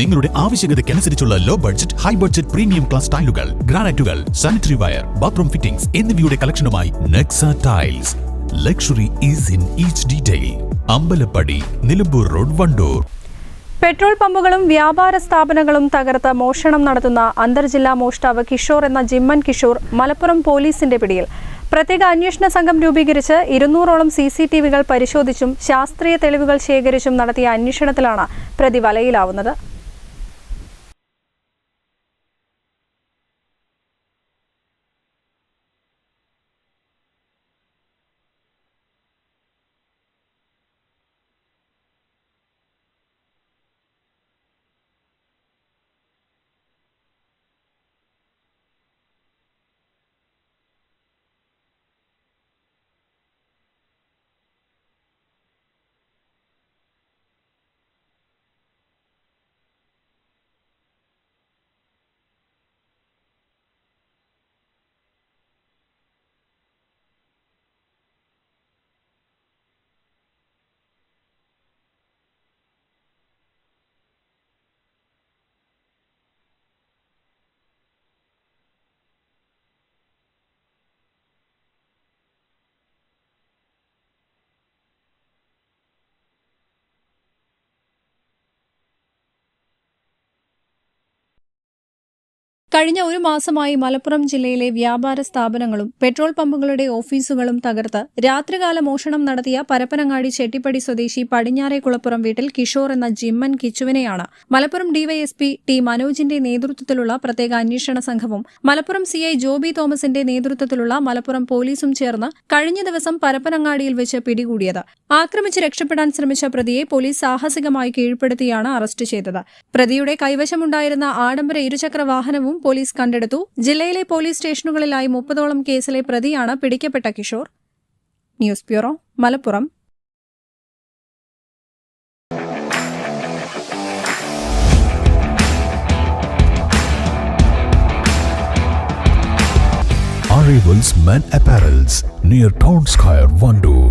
നിങ്ങളുടെ ആവശ്യകതയ്ക്കനുസരിച്ചുള്ള low budget high budget premium class ടൈലുകൾ ഗ്രാനൈറ്റുകൾ സാനിറ്ററി വയർ ബാത്റൂം ഫിറ്റിംഗ്സ് എന്നിവയുടെ കളക്ഷനുമായി Nexa tiles luxury is in each detail Ambalappadi Nilambur road Wandoor. Petrol പമ്പുകളും വ്യാപാര സ്ഥാപനങ്ങളും തകർത്ത് മോഷണം നടത്തുന്ന അന്തർജില്ലാ മോഷ്ടാവ് കിഷോർ എന്ന ജിമ്മൻ കിഷോർ മലപ്പുറം പോലീസിന്റെ പിടിയിൽ. പ്രത്യേക അന്വേഷണ സംഘം രൂപീകരിച്ച് ഇരുന്നൂറോളം സി സി ടി വികൾ പരിശോധിച്ചും ശാസ്ത്രീയ തെളിവുകൾ ശേഖരിച്ചും നടത്തിയ അന്വേഷണത്തിലാണ് പ്രതി വലയിലാവുന്നത് കഴിഞ്ഞ ഒരു മാസമായി മലപ്പുറം ജില്ലയിലെ വ്യാപാര സ്ഥാപനങ്ങളും പെട്രോൾ പമ്പുകളുടെ ഓഫീസുകളും തകർത്ത് രാത്രികാല മോഷണം നടത്തിയ പരപ്പനങ്ങാടി ചെട്ടിപ്പടി സ്വദേശി പടിഞ്ഞാറേക്കുളപ്പുറം വീട്ടിൽ കിഷോർ എന്ന ജിമ്മൻ കിച്ചുവിനെയാണ് മലപ്പുറം ഡിവൈഎസ്പി ടി മനോജിന്റെ നേതൃത്വത്തിലുള്ള പ്രത്യേക അന്വേഷണ സംഘവും മലപ്പുറം സിഐ ജോബി തോമസിന്റെ നേതൃത്വത്തിലുള്ള മലപ്പുറം പോലീസും ചേർന്ന് കഴിഞ്ഞ ദിവസം പരപ്പനങ്ങാടിയിൽ വെച്ച് പിടികൂടിയത്. ആക്രമിച്ച് രക്ഷപ്പെടാൻ ശ്രമിച്ച പ്രതിയെ പോലീസ് സാഹസികമായി കീഴ്പ്പെടുത്തിയാണ് അറസ്റ്റ് ചെയ്തത്. പ്രതിയുടെ കൈവശമുണ്ടായിരുന്ന ആഡംബര ഇരുചക്ര വാഹനവും പോലീസ് കണ്ടെടുത്തു. ജില്ലയിലെ പോലീസ് സ്റ്റേഷനുകളിലായി മുപ്പതോളം കേസിലെ പ്രതിയാണ് പിടിക്കപ്പെട്ട Kishore. News bureau Malappuram. Arrivals Men Apparels near Town Square, Vandoor.